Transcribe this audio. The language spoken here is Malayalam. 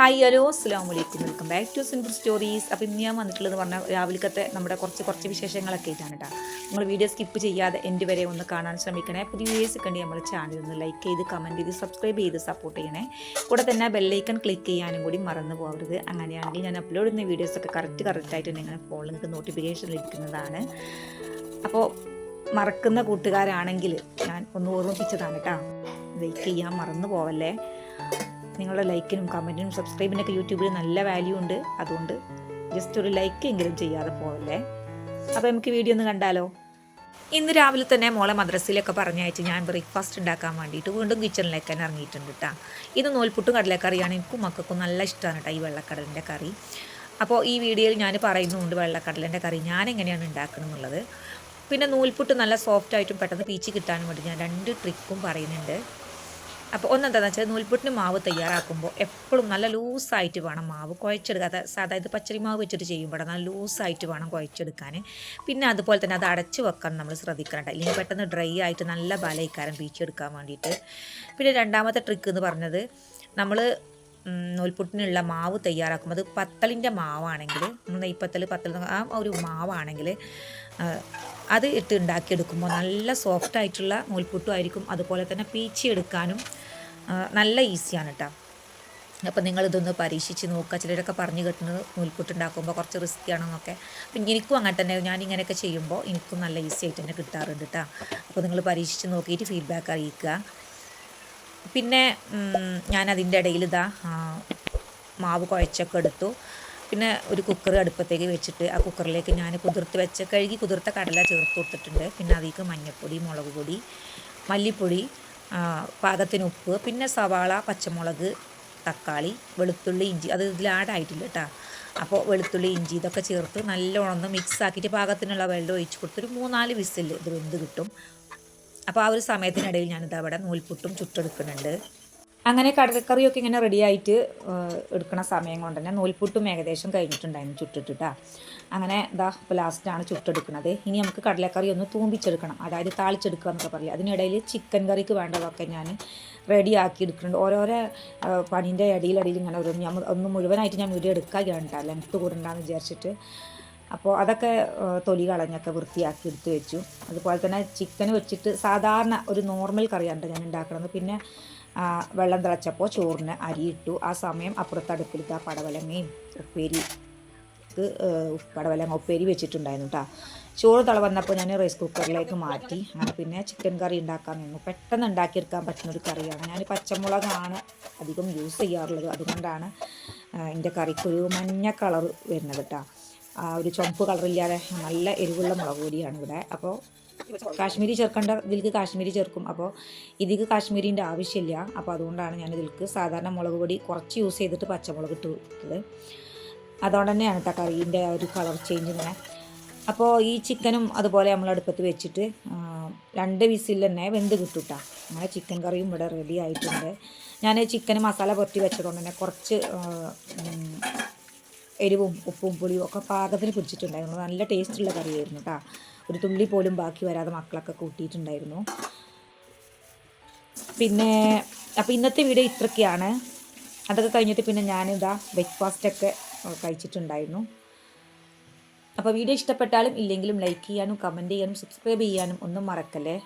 ഹായ് ഹലോ അസ്സാം വലൈക്കും welcome back to simple stories അപ്പോൾ ഇന്ന് ഞാൻ വന്നിട്ടുള്ളത് പറഞ്ഞാൽ രാവിലത്തെ നമ്മുടെ കുറച്ച് കുറച്ച് വിശേഷങ്ങളൊക്കെ ആയിട്ടാണ് കേട്ടോ നിങ്ങൾ വീഡിയോ സ്കിപ്പ് ചെയ്യാതെ എന്റെ വരെ ഒന്ന് കാണാൻ ശ്രമിക്കണേ. പുതിയ വീഡിയോസ് കണ്ടി നമ്മുടെ ചാനൽ ഒന്ന് ലൈക്ക് ചെയ്ത് കമന്റ് ചെയ്ത് സബ്സ്ക്രൈബ് ചെയ്ത് സപ്പോർട്ട് ചെയ്യണേ. കൂടെ തന്നെ ബെല്ലൈക്കൺ ക്ലിക്ക് ചെയ്യാനും കൂടി മറന്നു പോകരുത് അങ്ങനെയാണെങ്കിൽ ഞാൻ അപ്ലോഡ് ചെയ്യുന്ന വീഡിയോസൊക്കെ കറക്റ്റ് കറക്റ്റായിട്ട് നിങ്ങളുടെ ഫോണിൽ നിങ്ങൾക്ക് നോട്ടിഫിക്കേഷൻ ലഭിക്കുന്നതാണ്. അപ്പോൾ മറക്കുന്ന കൂട്ടുകാരാണെങ്കിൽ ഞാൻ ഒന്ന് ഓർമ്മിപ്പിച്ചതാണ് കേട്ടോ ലൈക്ക് ചെയ്യാൻ മറന്നു പോവല്ലേ? നിങ്ങളുടെ ലൈക്കിനും കമന്റിനും സബ്സ്ക്രൈബിനൊക്കെ യൂട്യൂബിൽ നല്ല വാല്യൂ ഉണ്ട്. അതുകൊണ്ട് ജസ്റ്റ് ഒരു ലൈക്ക് എങ്കിലും ചെയ്യാതെ പോവല്ലേ. അപ്പോൾ നമുക്ക് വീഡിയോ ഒന്ന് കണ്ടാലോ? ഇന്ന് രാവിലെ തന്നെ മോളെ മദ്രസയിലൊക്കെ പറഞ്ഞയച്ച് ഞാൻ ബ്രേക്ക്ഫാസ്റ്റ് ഉണ്ടാക്കാൻ വേണ്ടിയിട്ട് വീണ്ടും കിച്ചണിലേക്ക് തന്നെ ഇറങ്ങിയിട്ടുണ്ട് കേട്ടോ ഇത് നൂൽപുട്ടും കടലക്കറിയാണ്. എനിക്കും മക്കൾക്കും നല്ല ഇഷ്ടമാണ് കേട്ടോ ഈ വെള്ളക്കടലിന്റെ കറി. അപ്പോൾ ഈ വീഡിയോയിൽ ഞാൻ പറയുന്നുണ്ട് വെള്ളക്കടലിന്റെ കറി ഞാൻ എങ്ങനെയാണ് ഉണ്ടാക്കണമെന്നുള്ളത് പിന്നെ നൂൽപുട്ട് നല്ല സോഫ്റ്റ് ആയിട്ടും പെട്ടെന്ന് പീച്ച് കിട്ടാനും വേണ്ടി ഞാൻ രണ്ട് ട്രിക്കും പറയുന്നുണ്ട്. അപ്പോൾ ഒന്നെന്താണെന്ന് വെച്ചാൽ നൂൽപുട്ടിന് മാവ് തയ്യാറാക്കുമ്പോൾ എപ്പോഴും നല്ല ലൂസായിട്ട് വേണം മാവ് കുഴച്ചെടുക്കാതെ സാധാ ഇത് പച്ചരി മാവ് വെച്ചിട്ട് ചെയ്യുമ്പോൾ നല്ല ലൂസായിട്ട് വേണം കുഴച്ചെടുക്കാൻ പിന്നെ അതുപോലെ തന്നെ അത് അടച്ച് വെക്കാൻ നമ്മൾ ശ്രദ്ധിക്കണം ഇല്ലെങ്കിൽ പെട്ടെന്ന് ഡ്രൈ ആയിട്ട് നല്ല ബലയിക്കാരം പീച്ചെടുക്കാൻ വേണ്ടിയിട്ട്. പിന്നെ രണ്ടാമത്തെ ട്രിക്ക് എന്ന് പറഞ്ഞത് നമ്മൾ നൂൽപുട്ടിനുള്ള മാവ് തയ്യാറാക്കും അത് പത്തലിന്റെ മാവാണെങ്കിൽ നെയ്പ്പത്തൽ പത്തൽ ആ ഒരു മാവാണെങ്കിൽ അത് ഇട്ട് ഉണ്ടാക്കിയെടുക്കുമ്പോൾ നല്ല സോഫ്റ്റ് ആയിട്ടുള്ള നൂൽപുട്ടും ആയിരിക്കും. അതുപോലെ തന്നെ പീച്ചി എടുക്കാനും നല്ല ഈസിയാണ് കേട്ടോ അപ്പോൾ നിങ്ങളിതൊന്ന് പരീക്ഷിച്ച് നോക്കുക. ചിലരൊക്കെ പറഞ്ഞു കിട്ടുന്നത് നൂൽപുട്ട് ഉണ്ടാക്കുമ്പോൾ കുറച്ച് റിസ്ക് ആണെന്നൊക്കെ. അപ്പം എനിക്കും അങ്ങനെ തന്നെ ഞാൻ ഇങ്ങനെയൊക്കെ ചെയ്യുമ്പോൾ എനിക്കും നല്ല ഈസി ആയിട്ട് തന്നെ കിട്ടാറുണ്ട് കേട്ടോ അപ്പോൾ നിങ്ങൾ പരീക്ഷിച്ച് നോക്കിയിട്ട് ഫീഡ്ബാക്ക് അറിയിക്കുക. പിന്നെ ഞാൻ അതിന്റെ ഇടയിൽ ഇതാ മാവ് കുഴച്ചൊക്കെ എടുത്തു. പിന്നെ ഒരു കുക്കർ അടുപ്പത്തേക്ക് വെച്ചിട്ട് ആ കുക്കറിലേക്ക് ഞാൻ കുതിർത്ത് വെച്ച കഴുകി കുതിർത്ത കടല ചേർത്ത് കൊടുത്തിട്ടുണ്ട്. പിന്നെ അതിലേക്ക് മഞ്ഞൾപ്പൊടി മുളക് പൊടി മല്ലിപ്പൊടി പാകത്തിന് ഉപ്പ് പിന്നെ സവാള പച്ചമുളക് തക്കാളി വെളുത്തുള്ളി ഇഞ്ചി. അത് ഇതിൽ ആഡായിട്ടില്ല കേട്ടോ. അപ്പോൾ വെളുത്തുള്ളി ഇഞ്ചി ഇതൊക്കെ ചേർത്ത് നല്ലോണം മിക്സ് ആക്കിയിട്ട് പാകത്തിനുള്ള വെള്ളം ഒഴിച്ച് കൊടുത്തൊരു മൂന്നാൽ വിസിൽ ഇത് വെന്ത് കിട്ടും? അപ്പോൾ ആ ഒരു സമയത്തിനിടയിൽ ഞാനിത് അവിടെ നൂൽപുട്ടും ചുട്ടെടുക്കുന്നുണ്ട്. അങ്ങനെ കടലക്കറിയൊക്കെ ഇങ്ങനെ റെഡിയായിട്ട് എടുക്കുന്ന സമയം കൊണ്ട് തന്നെ നൂൽപുട്ടും ഏകദേശം കഴിഞ്ഞിട്ടുണ്ടായിരുന്നു ചുട്ടിട്ടിട്ടാ. അങ്ങനെ ഇതാ ഇപ്പോൾ ലാസ്റ്റാണ് ചുട്ടെടുക്കുന്നത്. ഇനി നമുക്ക് കടലക്കറി ഒന്ന് തൂമ്പിച്ചെടുക്കണം. അതായത് താളിച്ചെടുക്കുക എന്നൊക്കെ പറയില്ല. അതിനിടയിൽ ചിക്കൻ കറിക്ക് വേണ്ടതൊക്കെ ഞാൻ റെഡിയാക്കി എടുക്കുന്നുണ്ട്. ഓരോരോ പണീന്റെ ഇടയിലടിയിൽ ഇങ്ങനെ ഒരു ഞാൻ ഒന്ന് മുഴുവനായിട്ട് ഞാൻ വീഡിയോ എടുക്കുകയാണ് കേട്ടോ ലെങ്ത്ത് കൂടണ്ടെന്ന് വിചാരിച്ചിട്ട്. അപ്പോൾ അതൊക്കെ തൊലി കളഞ്ഞൊക്കെ വൃത്തിയാക്കി എടുത്ത് വെച്ചു. അതുപോലെ തന്നെ ചിക്കൻ വെച്ചിട്ട് സാധാരണ ഒരു നോർമൽ കറിയാണ് ഞാൻ ഉണ്ടാക്കുന്നത്. പിന്നെ വെള്ളം തിളച്ചപ്പോൾ ചോറിന് അരിയിട്ടു ആ സമയം അപ്പുറത്ത് അടുപ്പിലത്തെ ആ പടവലങ്ങയും ഉപ്പേരി പടവലങ്ങ ഉപ്പേരി വെച്ചിട്ടുണ്ടായിരുന്നു കേട്ടോ ചോറ് തിള വന്നപ്പോൾ ഞാൻ റൈസ് കുക്കറിലേക്ക് മാറ്റി. അങ്ങനെ പിന്നെ ചിക്കൻ കറി ഉണ്ടാക്കാൻ നിന്നു. പെട്ടെന്ന് ഉണ്ടാക്കിയെടുക്കാൻ പറ്റുന്ന ഒരു കറിയാണ്. ഞാൻ പച്ചമുളകാണ് അധികം യൂസ് ചെയ്യാറുള്ളത്. അതുകൊണ്ടാണ് എന്റെ കറിക്കൊരു മഞ്ഞ കളർ വരുന്നത് കേട്ടോ ഒരു ചുവപ്പ് കളറില്ലാതെ നല്ല എരിവുള്ള മുളക് പൊടിയാണ് ഇവിടെ. അപ്പോൾ കാശ്മീരി ചേർക്കേണ്ട ഇതിലേക്ക് കാശ്മീരി ചേർക്കും. അപ്പോൾ ഇതിക്ക് കാശ്മീരിന്റെ ആവശ്യമില്ല. അപ്പോൾ അതുകൊണ്ടാണ് ഞാൻ ഇതിലേക്ക് സാധാരണ മുളക് പൊടി കുറച്ച് യൂസ് ചെയ്തിട്ട് പച്ചമുളക് ഇട്ട് കൊടുത്തത്. അതുകൊണ്ട് തന്നെയാണ് കേട്ടോ കറീന്റെ ഒരു കളർ ചേഞ്ച് ഇങ്ങനെ. അപ്പോൾ ഈ ചിക്കനും അതുപോലെ നമ്മൾ അടുപ്പത്ത് വെച്ചിട്ട് രണ്ട് വിസിൽ തന്നെ വെന്ത് കിട്ടും കേട്ടോ അങ്ങനെ ചിക്കൻ കറിയും ഇവിടെ റെഡി ആയിട്ടുണ്ട്. ഞാൻ ചിക്കൻ മസാല പുരട്ടി വെച്ചതുകൊണ്ട് തന്നെ കുറച്ച് എരിവും ഉപ്പും പുളിയും ഒക്കെ പാകത്തിന് പിടിച്ചിട്ടുണ്ടായിരുന്നു. നല്ല ടേസ്റ്റുള്ള കറിയായിരുന്നു കേട്ടോ ഒരു തുള്ളി പോലും ബാക്കി വരാതെ മക്കളൊക്കെ കൂട്ടിയിട്ടുണ്ടായിരുന്നു. പിന്നെ അപ്പോൾ ഇന്നത്തെ വീഡിയോ ഇത്രയൊക്കെയാണ്. അതൊക്കെ കഴിഞ്ഞിട്ട് പിന്നെ ഞാനിതാ ബ്രേക്ക്ഫാസ്റ്റൊക്കെ കഴിച്ചിട്ടുണ്ടായിരുന്നു. അപ്പോൾ വീഡിയോ ഇഷ്ടപ്പെട്ടാലും ഇല്ലെങ്കിലും ലൈക്ക് ചെയ്യാനും കമന്റ് ചെയ്യാനും സബ്സ്ക്രൈബ് ചെയ്യാനും ഒന്നും മറക്കല്ലേ?